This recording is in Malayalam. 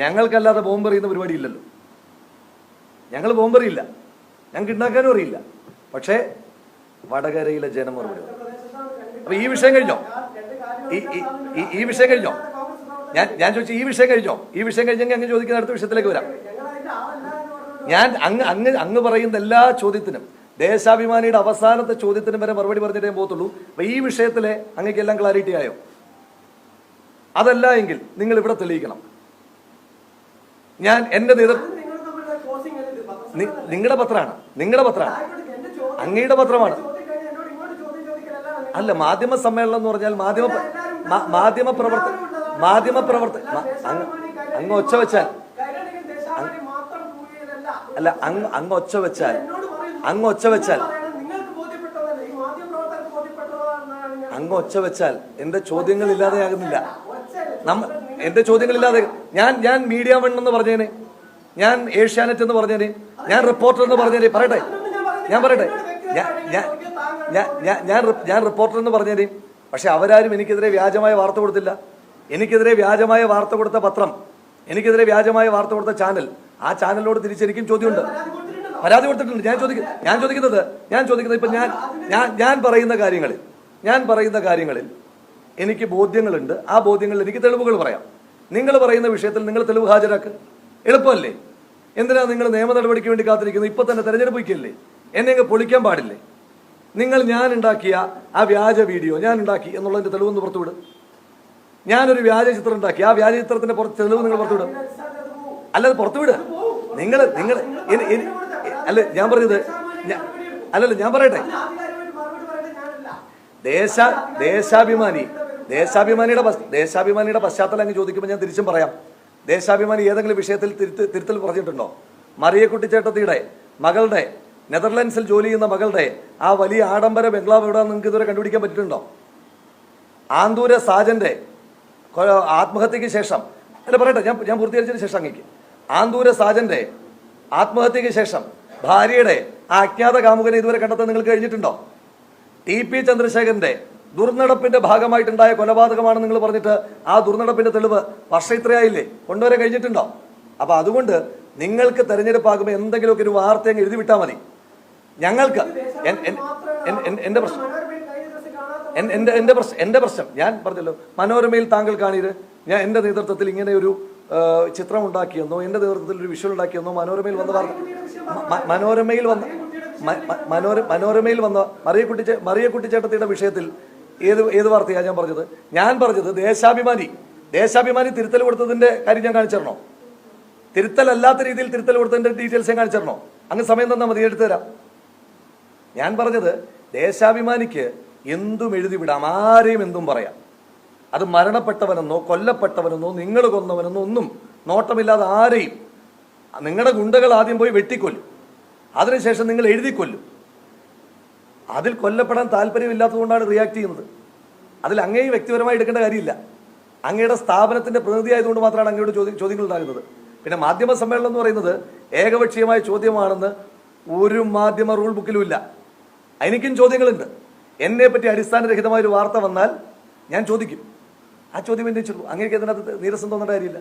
ഞങ്ങൾക്കല്ലാതെ ബോംബെറിയുന്ന പരിപാടി ഇല്ലല്ലോ ഞങ്ങൾ ബോംബെറിയില്ല ഞങ്ങൾക്ക് ഉണ്ടാക്കാനും അറിയില്ല. പക്ഷേ വടകരയിലെ ജനം മറുപടി അപ്പൊ ഈ വിഷയം കഴിഞ്ഞോ? ഈ വിഷയം കഴിഞ്ഞോ? ഞാൻ ഞാൻ ചോദിച്ചു ഈ വിഷയം കഴിഞ്ഞോ? ഈ വിഷയം കഴിഞ്ഞെങ്കിൽ അങ്ങ് ചോദിക്കുന്ന അടുത്ത വിഷയത്തിലേക്ക് വരാം. ഞാൻ അങ്ങ് അങ്ങ് അങ്ങ് പറയുന്ന എല്ലാ ചോദ്യത്തിനും ദേശാഭിമാനിയുടെ അവസാനത്തെ ചോദ്യത്തിന് വരെ മറുപടി പറഞ്ഞിട്ടേ പോകത്തുള്ളൂ. അപ്പൊ ഈ വിഷയത്തിലെ അങ്ങേക്കെല്ലാം ക്ലാരിറ്റി ആയോ? അതല്ല എങ്കിൽ നിങ്ങൾ ഇവിടെ തെളിയിക്കണം. ഞാൻ എന്റെ നേതൃത്വം നിങ്ങളുടെ പത്രമാണ്. നിങ്ങളുടെ പത്രമാണ്. അങ്ങയുടെ പത്രമാണ്. അല്ല മാധ്യമ സമ്മേളനം എന്ന് പറഞ്ഞാൽ മാധ്യമ മാധ്യമ പ്രവർത്തക മാധ്യമ പ്രവർത്ത മ- അങ്ങ് ഒച്ച വെച്ചാൽ അല്ല അങ്ങ് അങ്ങ് ഒച്ച വെച്ചാൽ അങ്ങ് ഒച്ച വെച്ചാൽ അങ്ങ് ഒച്ച വെച്ചാൽ എന്റെ ചോദ്യങ്ങൾ ഇല്ലാതെയാകുന്നില്ല. നമ്മ എന്റെ ചോദ്യങ്ങളില്ലാതെ ഞാൻ ഞാൻ മീഡിയ വൺ എന്ന് പറഞ്ഞേനെ. ഞാൻ ഏഷ്യാനെറ്റ് എന്ന് പറഞ്ഞേനെ. ഞാൻ റിപ്പോർട്ടർ എന്ന് പറഞ്ഞേനെ. പറയട്ടെ. ഞാൻ പറയട്ടെ. ഞാൻ ഞാൻ റിപ്പോർട്ടർ എന്ന് പറഞ്ഞേനെ. പക്ഷെ അവരാരും എനിക്കെതിരെ വ്യാജമായ വാർത്ത കൊടുത്തില്ല. എനിക്കെതിരെ വ്യാജമായ വാർത്ത കൊടുത്ത പത്രം. എനിക്കെതിരെ വ്യാജമായ വാർത്ത കൊടുത്ത ചാനൽ. ആ ചാനലിനോട് തിരിച്ചെനിക്കും ചോദ്യമുണ്ട്. പരാതി കൊടുത്തിട്ടുണ്ട്. ഞാൻ ചോദിക്കുന്നത് ഞാൻ ചോദിക്കുന്നത് ഞാൻ ചോദിക്കുന്നത് ഇപ്പൊ ഞാൻ ഞാൻ ഞാൻ പറയുന്ന കാര്യങ്ങളിൽ ഞാൻ പറയുന്ന കാര്യങ്ങളിൽ എനിക്ക് ബോധ്യങ്ങളുണ്ട്. ആ ബോധ്യങ്ങളിൽ എനിക്ക് തെളിവുകൾ പറയാം. നിങ്ങൾ പറയുന്ന വിഷയത്തിൽ നിങ്ങൾ തെളിവ് ഹാജരാക്ക്. എളുപ്പമല്ലേ? എന്തിനാ നിങ്ങൾ നിയമ നടപടിക്ക് വേണ്ടി കാത്തിരിക്കുന്നത് ഇപ്പൊ തന്നെ തെരഞ്ഞെടുപ്പ് വയ്ക്കല്ലേ എന്നെ അങ്ങ് പൊളിക്കാൻ പാടില്ലേ? നിങ്ങൾ ഞാൻ ഉണ്ടാക്കിയ ആ വ്യാജ വീഡിയോ ഞാൻ ഉണ്ടാക്കി എന്നുള്ളതിന്റെ തെളിവൊന്ന് പുറത്തുവിടും. ഞാനൊരു വ്യാജ ചിത്രം ഉണ്ടാക്കി. ആ വ്യാജ ചിത്രത്തിന്റെ പുറത്ത് തെളിവ് നിങ്ങൾ പുറത്തുവിടും. അല്ലത് പുറത്തുവിട്. നിങ്ങൾ നിങ്ങൾ അല്ല ഞാൻ പറഞ്ഞത് അല്ലല്ല ഞാൻ പറയട്ടെ. ദേശ ദേശാഭിമാനി. ദേശാഭിമാനിയുടെ ദേശാഭിമാനിയുടെ പശ്ചാത്തലം അങ്ങ് ചോദിക്കുമ്പോൾ ഞാൻ തിരിച്ചും പറയാം. ദേശാഭിമാനി ഏതെങ്കിലും വിഷയത്തിൽ തിരുത്ത് തിരുത്തൽ പറഞ്ഞിട്ടുണ്ടോ? മറിയക്കുട്ടി ചേട്ടത്തിയുടെ മകളുടെ നെതർലാൻഡ്സിൽ ജോലി ചെയ്യുന്ന മകളുടെ ആ വലിയ ആഡംബര ബംഗ്ലാവ് എവിടെ നിങ്ങൾക്ക് ഇതുവരെ കണ്ടുപിടിക്കാൻ പറ്റിയിട്ടുണ്ടോ? ആന്തൂര സാജന്റെ ആത്മഹത്യക്ക് ശേഷം അല്ല പറയട്ടെ ഞാൻ ഞാൻ പൂർത്തീകരിച്ചതിന് ശേഷം അങ്ങേക്ക്. ആന്തൂര സാജന്റെ ആത്മഹത്യക്ക് ശേഷം ഭാര്യയുടെ ആ അജ്ഞാത കാമുകനെ ഇതുവരെ കണ്ടെത്താൻ നിങ്ങൾക്ക് കഴിഞ്ഞിട്ടുണ്ടോ? ടി പി ചന്ദ്രശേഖരന്റെ ദുർനടപ്പിന്റെ ഭാഗമായിട്ടുണ്ടായ കൊലപാതകമാണ് നിങ്ങൾ പറഞ്ഞിട്ട് ആ ദുർനടപ്പിന്റെ തെളിവ് വർഷം ഇത്രയായില്ലേ കൊണ്ടുവരാൻ കഴിഞ്ഞിട്ടുണ്ടോ? അപ്പൊ അതുകൊണ്ട് നിങ്ങൾക്ക് തെരഞ്ഞെടുപ്പാകുമ്പോൾ എന്തെങ്കിലുമൊക്കെ ഒരു വാർത്ത എഴുതി വിട്ടാൽ മതി. ഞങ്ങൾക്ക് എന്റെ പ്രശ്നം എന്റെ എന്റെ പ്രശ്നം എന്റെ പ്രശ്നം. ഞാൻ പറഞ്ഞല്ലോ മനോരമയിൽ താങ്കൾ കാണീര്. ഞാൻ എന്റെ നേതൃത്വത്തിൽ ഇങ്ങനെ ഒരു ചിത്രം ഉണ്ടാക്കിയെന്നോ എന്റെ നേതൃത്വത്തിൽ ഒരു വിഷ്വൽ ഉണ്ടാക്കിയെന്നോ മനോരമയിൽ വന്ന വാർത്ത മനോരമയിൽ വന്ന മനോരമയിൽ വന്ന മറിയക്കുട്ടി മറിയക്കുട്ടിച്ചേട്ടത്തിയുടെ മറിയക്കുട്ടി ചേട്ടത്തിയുടെ വിഷയത്തിൽ ഏത് ഏത് വാർത്തയാണ് ഞാൻ പറഞ്ഞത്? ഞാൻ പറഞ്ഞത് ദേശാഭിമാനി. ദേശാഭിമാനി തിരുത്തൽ കൊടുത്തതിന്റെ കാര്യം ഞാൻ കാണിച്ചിരണോ തിരുത്തലല്ലാത്ത രീതിയിൽ തിരുത്തൽ കൊടുത്തതിന്റെ ഡീറ്റെയിൽസ് ഞാൻ കാണിച്ചിരണോ അങ്ങ് സമയം തന്നാൽ മതി എടുത്തു തരാം. ഞാൻ പറഞ്ഞത് ദേശാഭിമാനിക്ക് എന്തും എഴുതി വിടാം ആരെയും എന്തും പറയാം. അത് മരണപ്പെട്ടവനെന്നോ കൊല്ലപ്പെട്ടവനെന്നോ നിങ്ങൾ കൊന്നവനെന്നോ ഒന്നും നോട്ടമില്ലാതെ ആരെയും. നിങ്ങളുടെ ഗുണ്ടകൾ ആദ്യം പോയി വെട്ടിക്കൊല്ലും. അതിനുശേഷം നിങ്ങൾ എഴുതിക്കൊല്ലും. അതിൽ കൊല്ലപ്പെടാൻ താല്പര്യമില്ലാത്തതുകൊണ്ടാണ് റിയാക്ട് ചെയ്യുന്നത്. അതിൽ അങ്ങേ വ്യക്തിപരമായി എടുക്കേണ്ട കാര്യമില്ല. അങ്ങയുടെ സ്ഥാപനത്തിന്റെ പ്രതിനിധി ആയതുകൊണ്ട് മാത്രമാണ് അങ്ങയുടെ ചോദ്യം ചോദ്യങ്ങൾ ഉണ്ടാകുന്നത് പിന്നെ മാധ്യമ സമ്മേളനം എന്ന് പറയുന്നത് ഏകപക്ഷീയമായ ചോദ്യമാണെന്ന് ഒരു മാധ്യമ റൂൾ ബുക്കിലും ഇല്ല. എനിക്കും ചോദ്യങ്ങളുണ്ട്. എന്നെ പറ്റി അടിസ്ഥാനരഹിതമായ ഒരു വാർത്ത വന്നാൽ ഞാൻ ചോദിക്കും. ആ ചോദ്യം ഉന്നയിച്ചുള്ളൂ അങ്ങേക്ക് അതിനകത്ത് നീരസം തോന്നേണ്ട കാര്യമില്ല.